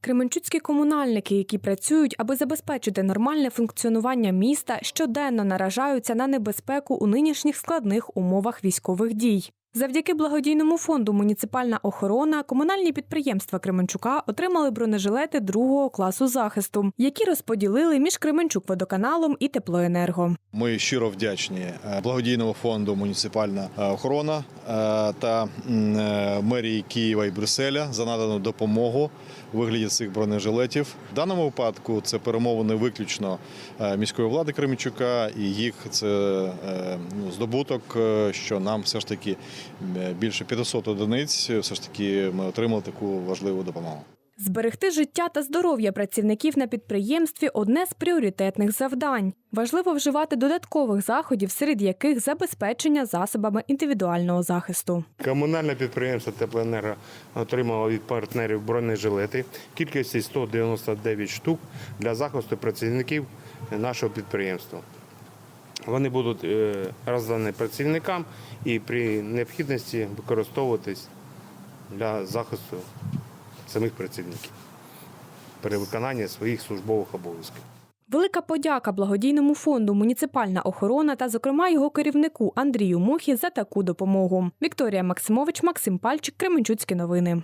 Кременчуцькі комунальники, які працюють, аби забезпечити нормальне функціонування міста, щоденно наражаються на небезпеку у нинішніх складних умовах військових дій. Завдяки благодійному фонду Муніципальна охорона комунальні підприємства Кременчука отримали бронежилети другого класу захисту, які розподілили між Кременчук водоканалом і теплоенерго. Ми щиро вдячні е, благодійному фонду Муніципальна е, охорона е, та мерії Києва і Брюсселя за надану допомогу у вигляді цих бронежилетів. В даному випадку це перемовини виключно міської влади Кременчука, і їх це ну, здобуток, що нам все ж таки більше 500 одиниць. Все ж таки ми отримали таку важливу допомогу. Зберегти життя та здоров'я працівників на підприємстві одне з пріоритетних завдань. Важливо вживати додаткових заходів, серед яких забезпечення засобами індивідуального захисту. Комунальне підприємство Теплоенерго отримало від партнерів бронежилети кількості 199 штук для захисту працівників нашого підприємства. Вони будуть е, роздані працівникам і при необхідності використовуватись для захисту самих працівників при виконанні своїх службових обов'язків. Велика подяка благодійному фонду Муніципальна охорона та, зокрема, його керівнику Андрію Мухі за таку допомогу. Вікторія Максимович, Максим Пальчик, Кременчуцькі новини.